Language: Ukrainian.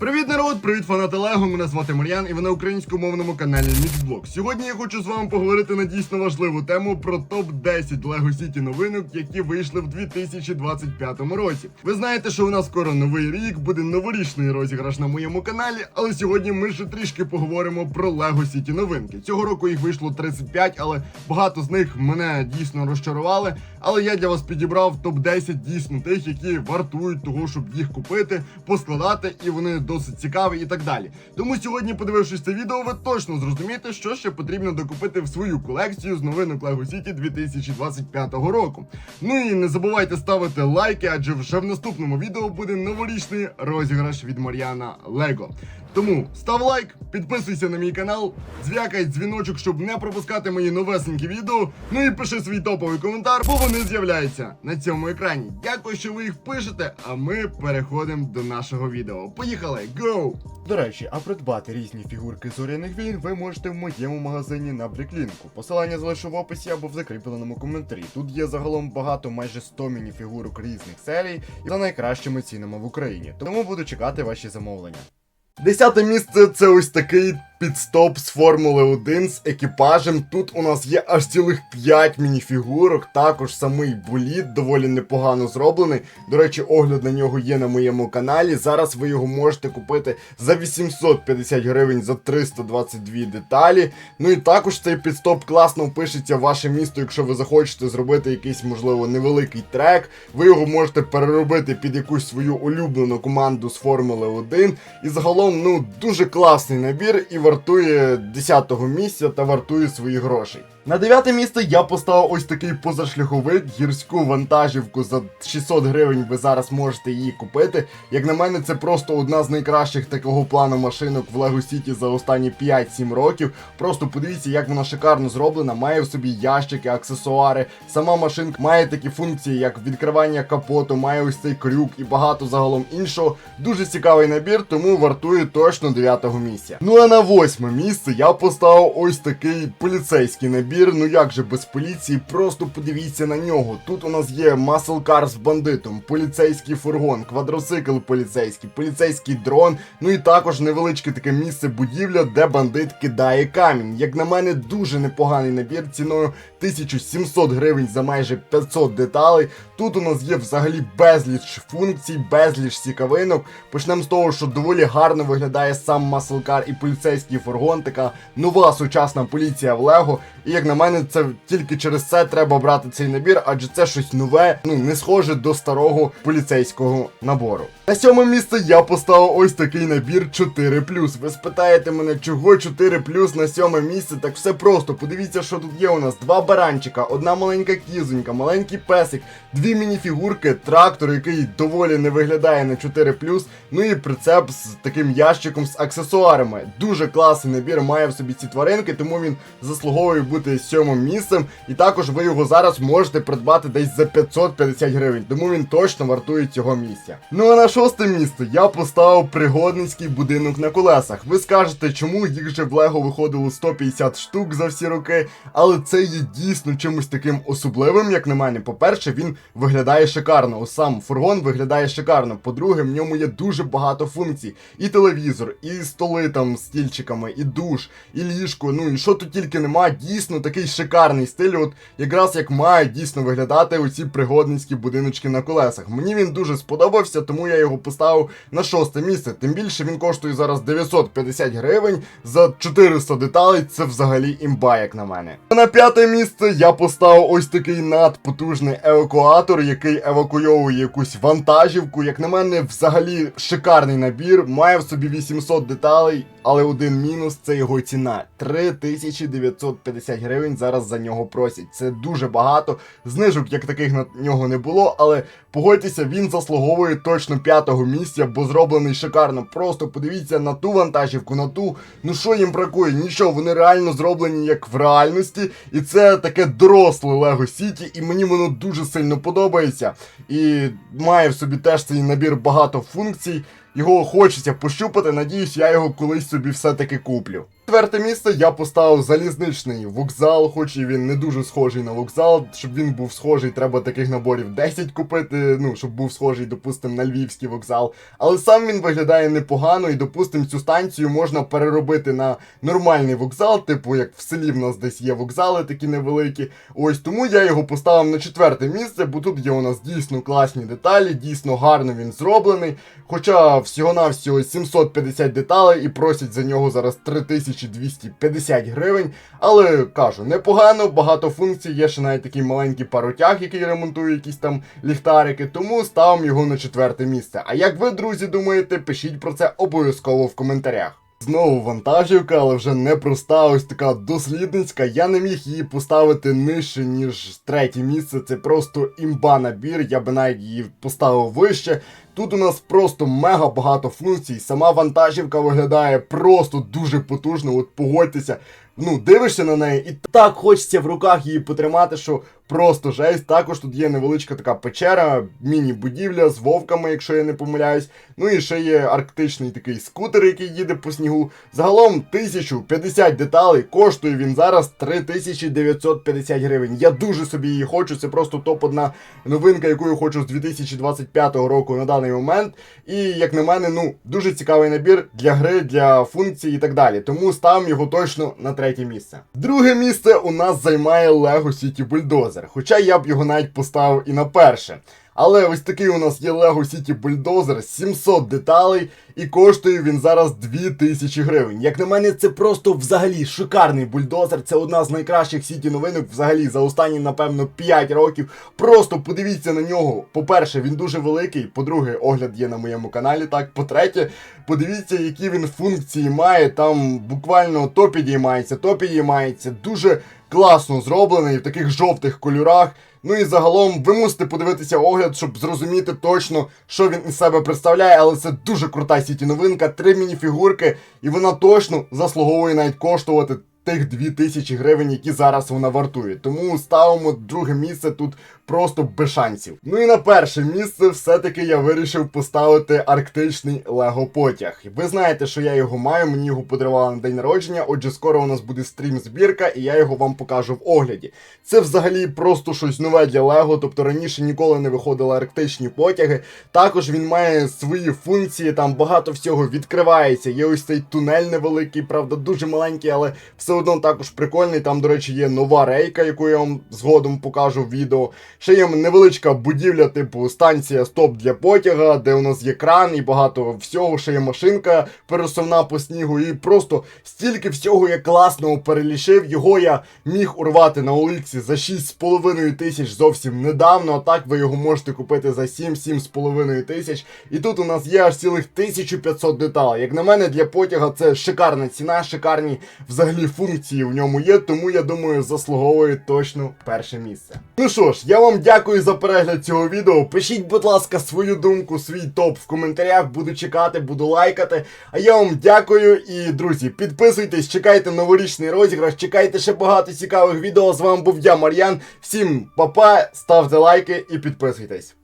Привіт, народ! Привіт, фанати Лего! Мене звати Мар'ян, і ви на українськомовному каналі Mixblog. Сьогодні я хочу з вами поговорити на дійсно важливу тему про топ 10 Lego City новинок, які вийшли в 2025 році. Ви знаєте, що у нас скоро новий рік, буде новорічний розіграш на моєму каналі, але сьогодні ми ще трішки поговоримо про Lego City новинки. Цього року їх вийшло 35, але багато з них мене дійсно розчарували. Але я для вас підібрав топ 10 дійсно тих, які вартують того, щоб їх купити, поскладати, і вони досить цікавий і так далі. Тому сьогодні, подивившись це відео, ви точно зрозумієте, що ще потрібно докупити в свою колекцію з новинок Lego City 2025 року. Ну і не забувайте ставити лайки, адже вже в наступному відео буде новорічний розіграш від Мар'яна Лего. Тому став лайк, підписуйся на мій канал, зв'якай дзвіночок, щоб не пропускати мої новесенькі відео. Ну і пиши свій топовий коментар, бо вони з'являються на цьому екрані. Дякую, що ви їх пишете. А ми переходимо до нашого відео. Поїхали, go! До речі, а придбати різні фігурки зоряних війн ви можете в моєму магазині на Бріклінку. Посилання залишу в описі або в закріпленому коментарі. Тут є загалом багато, майже 100 мініфігурок різних серій і за найкращими цінами в Україні. Тому буду чекати ваші замовлення. Десяте місце це ось такий підстоп з Формули 1 з екіпажем. Тут у нас є аж цілих 5 мініфігурок. Також самий боліт доволі непогано зроблений. До речі, огляд на нього є на моєму каналі. Зараз ви його можете купити за 850 гривень за 322 деталі. Ну і також цей підстоп класно впишеться в ваше місто, якщо ви захочете зробити якийсь, можливо, невеликий трек. Ви його можете переробити під якусь свою улюблену команду з Формули 1. І загалом, ну, дуже класний набір і вартує 10-го місця та вартує свої грошей. На дев'яте місце я поставив ось такий позашляховик, гірську вантажівку за 600 гривень. Ви зараз можете її купити. Як на мене, це просто одна з найкращих такого плану машинок в Lego City за останні 5-7 років. Просто подивіться, як вона шикарно зроблена. Має в собі ящики, аксесуари. Сама машинка має такі функції, як відкривання капоту, має ось цей крюк і багато загалом іншого. Дуже цікавий набір, тому вартує точно 9-го місця. Ну а на восьме місце я поставив ось такий поліцейський набір. Ну як же без поліції, просто подивіться на нього. Тут у нас є маслкар з бандитом, поліцейський фургон, квадроцикл поліцейський, поліцейський дрон. Ну і також невеличке таке місце будівля, де бандит кидає камінь. Як на мене, дуже непоганий набір ціною 1700 гривень за майже 500 деталей. Тут у нас є взагалі безліч функцій, безліч цікавинок. Почнемо з того, що доволі гарно виглядає сам маслкар і поліцейський фургон, така нова сучасна поліція в Лего. І як на мене, це тільки через це треба брати цей набір, адже це щось нове, ну не схоже до старого поліцейського набору. На сьоме місце я поставив ось такий набір 4 Ви спитаєте мене, чого 4 на сьоме місце? Так все просто. Подивіться, що тут є у нас: два баранчика, одна маленька кізонька, маленький песик, дві мініфігурки, трактор, який доволі не виглядає на 4 ну і прицеп з таким ящиком з аксесуарами. Дуже класний набір, має в собі ці тваринки, тому він заслуговує бути сьомим місцем. І також ви його зараз можете придбати десь за 550 гривень, тому він точно вартує цього місця. Ну а на шосте місце я поставив пригодницький будинок на колесах. Ви скажете, чому їх же в Лего виходило 150 штук за всі роки, але це є дійсно чимось таким особливим, як на мене. По-перше, він виглядає шикарно. Ось сам фургон виглядає шикарно. По-друге, в ньому є дуже багато функцій: і телевізор, і столи там з стільчиками, і душ, і ліжко. Ну і що тут тільки нема, дійсно такий шикарний стиль. От якраз як мають дійсно виглядати оці пригодницькі будиночки на колесах. Мені він дуже сподобався, тому я його поставив на шосте місце. Тим більше він коштує зараз 950 гривень за 400 деталей. Це взагалі імба, як на мене. На п'яте місце я поставив ось такий надпотужний евакуатор, який евакуйовує якусь вантажівку. Як на мене, взагалі шикарний набір. Має в собі 800 деталей, але один мінус це його ціна. 3950 гривень зараз за нього просять. Це дуже багато. Знижок як таких на нього не було, але погодьтеся, він заслуговує точно п'ятого місця, бо зроблений шикарно. Просто подивіться на ту вантажівку, на ту. Ну що їм бракує? Нічого, вони реально зроблені як в реальності. І це таке доросле Лего Сіті, і мені воно дуже сильно подобається. І має в собі теж цей набір багато функцій. Його хочеться пощупати, надіюсь, я його колись собі все-таки куплю. Четверте місце я поставив залізничний вокзал, хоч і він не дуже схожий на вокзал. Щоб він був схожий, треба таких наборів 10 купити. Ну, щоб був схожий, допустим, на львівський вокзал. Але сам він виглядає непогано, і, допустим, цю станцію можна переробити на нормальний вокзал, типу як в селі в нас десь є вокзали такі невеликі. Ось тому я його поставив на четверте місце, бо тут є у нас дійсно класні деталі, дійсно гарно він зроблений. Хоча всього-навсього 750 деталей і просять за нього зараз 3250 гривень. Але кажу, непогано, багато функцій, є ще навіть такий маленький паротяг, який ремонтує якісь там ліхтарики, тому ставимо його на четверте місце. А як ви, друзі, думаєте, пишіть про це обов'язково в коментарях. Знову вантажівка, але вже не проста, ось така дослідницька. Я не міг її поставити нижче, ніж третє місце. Це просто імба набір. Я би навіть її поставив вище. Тут у нас просто мега багато функцій. Сама вантажівка виглядає просто дуже потужно. От погодьтеся. Ну, дивишся на неї, і так хочеться в руках її потримати, що просто жесть. Також тут є невеличка така печера, міні-будівля з вовками, якщо я не помиляюсь. Ну і ще є арктичний такий скутер, який їде по снігу. Загалом 1050 деталей, коштує він зараз 3950 гривень. Я дуже собі її хочу. Це просто топ-одна новинка, яку я хочу з 2025 року на даний момент. І як на мене, ну дуже цікавий набір для гри, для функцій і так далі. Тому ставимо його точно на третє місце. Друге місце у нас займає Lego City Bulldozer, хоча я б його навіть поставив і на перше. Але ось такий у нас є Lego City Bulldozer, 700 деталей, і коштує він зараз 2000 гривень. Як на мене, це просто взагалі шикарний бульдозер. Це одна з найкращих сіті новинок взагалі за останні, напевно, 5 років. Просто подивіться на нього. По-перше, він дуже великий. По-друге, огляд є на моєму каналі. Так, по-третє, подивіться, які він функції має. Там буквально то підіймається, то підіймається. Дуже класно зроблений в таких жовтих кольорах. Ну і загалом ви мусите подивитися огляд, щоб зрозуміти точно, що він із себе представляє, але це дуже крута сіті новинка, три мініфігурки, і вона точно заслуговує навіть коштувати тих 2000 гривень, які зараз вона вартує. Тому ставимо друге місце тут просто без шансів. Ну і на перше місце все-таки я вирішив поставити арктичний Лего потяг. Ви знаєте, що я його маю, мені його подарували на день народження. Отже, скоро у нас буде стрім збірка, і я його вам покажу в огляді. Це взагалі просто щось нове для Лего, тобто раніше ніколи не виходили арктичні потяги. Також він має свої функції, там багато всього відкривається. Є ось цей тунель невеликий, правда, дуже маленький, але все одно також прикольний. Там, до речі, є нова рейка, яку я вам згодом покажу в відео. Ще є невеличка будівля, типу станція стоп для потяга, де у нас є кран і багато всього. Ще є машинка пересувна по снігу. І просто стільки всього я класного перелішив. Його я міг урвати на Оліксі за 6,5 тисяч зовсім недавно. А так ви його можете купити за 7-7,5 тисяч. І тут у нас є аж цілих 1500 деталей. Як на мене, для потяга це шикарна ціна, шикарні взагалі функції в ньому є. Тому я думаю, заслуговує точно перше місце. Ну що ж, я вам дякую за перегляд цього відео. Пишіть, будь ласка, свою думку, свій топ в коментарях. Буду чекати, буду лайкати. А я вам дякую і, друзі, підписуйтесь, чекайте новорічний розіграш, чекайте ще багато цікавих відео. З вами був я, Мар'ян. Всім па-па, ставте лайки і підписуйтесь.